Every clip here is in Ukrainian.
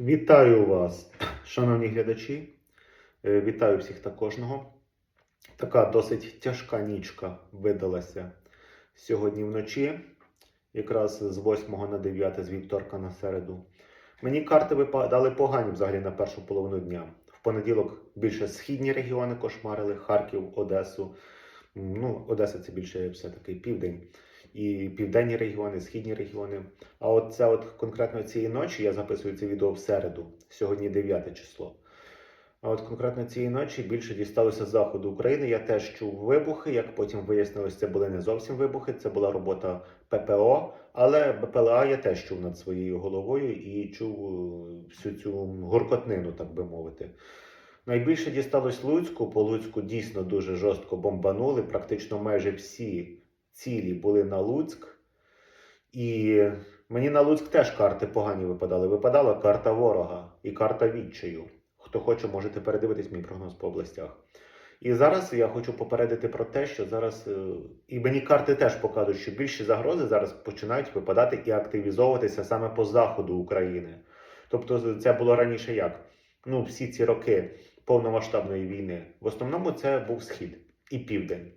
Вітаю вас, шановні глядачі. Е, Вітаю всіх та кожного. Така досить тяжка нічка видалася сьогодні вночі, якраз з 8 на 9, з вівторка на середу. Мені карти випадали погані взагалі на першу половину дня. В понеділок більше східні регіони кошмарили, Харків, Одесу. Ну, Одеса це більше все-таки південь. І південні регіони, східні регіони. А от це от конкретно цієї ночі я записую це відео в середу, сьогодні 9 число. А от конкретно цієї ночі більше дісталося з заходу України. Я теж чув вибухи. Як потім вияснилось, це були не зовсім вибухи, це була робота ППО. Але БПЛА я теж чув над своєю головою і чув е, всю цю гуркотнину, так би мовити. Найбільше дісталось Луцьку. По Луцьку дійсно дуже жорстко бомбанули. Практично майже всі цілі були на Луцьк. І мені на Луцьк теж карти погані випадали. Випадала карта ворога і карта відчаю. Хто хоче, можете передивитись мій прогноз по областях. І зараз я хочу попередити про те, що зараз е, і мені карти теж показують, що більші загрози зараз починають випадати і активізовуватися саме по заходу України. Тобто, це було раніше як? Ну, всі ці роки повномасштабної війни. В основному це був схід і південь.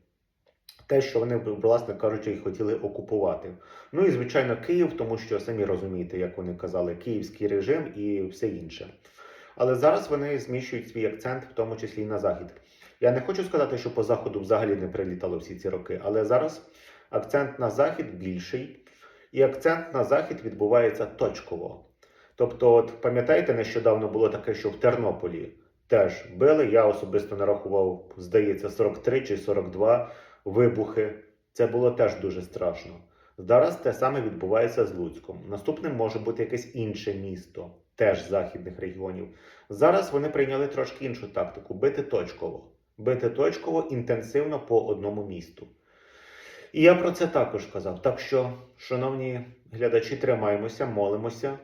Те, що вони, власне кажучи, і хотіли окупувати. Ну і звичайно, Київ, тому що самі розумієте, як вони казали, київський режим і все інше. Але зараз вони зміщують свій акцент, в тому числі і на захід. Я не хочу сказати, що по заходу взагалі не прилітало всі ці роки, але зараз акцент на захід більший, і акцент на захід відбувається точково. Тобто, от пам'ятаєте, нещодавно було таке, що в Тернополі теж били. Я особисто нарахував, здається, 43 чи 42 вибухи. Це було теж дуже страшно. Зараз те саме відбувається з Луцьком. Наступним може бути якесь інше місто, теж західних регіонів. Зараз вони прийняли трошки іншу тактику бити точково. Бити точково інтенсивно по одному місту. І я про це також казав. Так що, шановні глядачі, тримаємося, молимося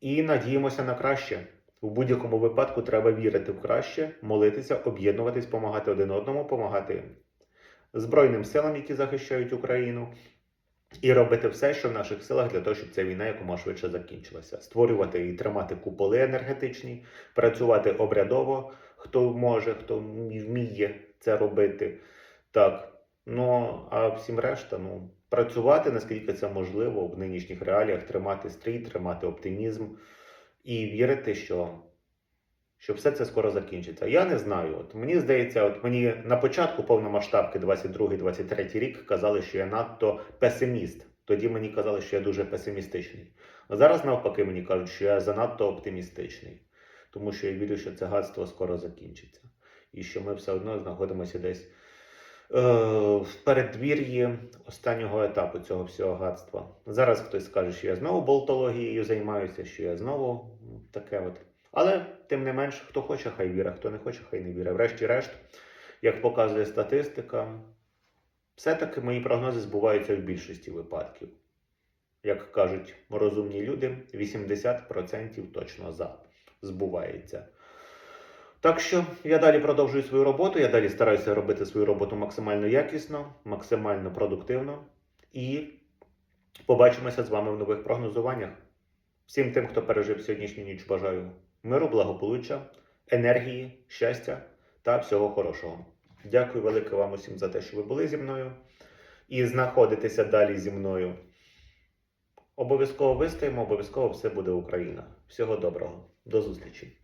і надіємося на краще. У будь-якому випадку треба вірити в краще, молитися, об'єднуватись, допомагати один одному, допомагати Збройним силам, які захищають Україну, і робити все, що в наших силах для того, щоб ця війна якомога швидше закінчилася. Створювати і тримати куполи енергетичні, працювати обрядово, хто може, хто вміє це робити. Так. Ну а всім решта, ну працювати наскільки це можливо в нинішніх реаліях, тримати стрій, тримати оптимізм і вірити, що що все це скоро закінчиться. Я не знаю. От мені здається, от мені на початку повномасштабки 22-23 рік казали, що я надто песиміст. Тоді мені казали, що я дуже песимістичний. А зараз навпаки мені кажуть, що я занадто оптимістичний, тому що я вірю, що це гадство скоро закінчиться, і що ми все одно знаходимося десь е, в передвір'ї останнього етапу цього всього гадства. Зараз хтось скаже, що я знову болтологією займаюся, що я знову таке от. Але тим не менш, хто хоче, хай віра, хто не хоче, хай не віра. Врешті-решт, як показує статистика, все-таки мої прогнози збуваються в більшості випадків. Як кажуть розумні люди, 80% точно за збувається. Так що я далі продовжую свою роботу, я далі стараюся робити свою роботу максимально якісно, максимально продуктивно. І побачимося з вами в нових прогнозуваннях. Всім тим, хто пережив сьогоднішню ніч, бажаю миру, благополуччя, енергії, щастя та всього хорошого. Дякую велике вам усім за те, що ви були зі мною і знаходитеся далі зі мною. Обов'язково вистоїмо, обов'язково все буде Україна. Всього доброго, до зустрічі!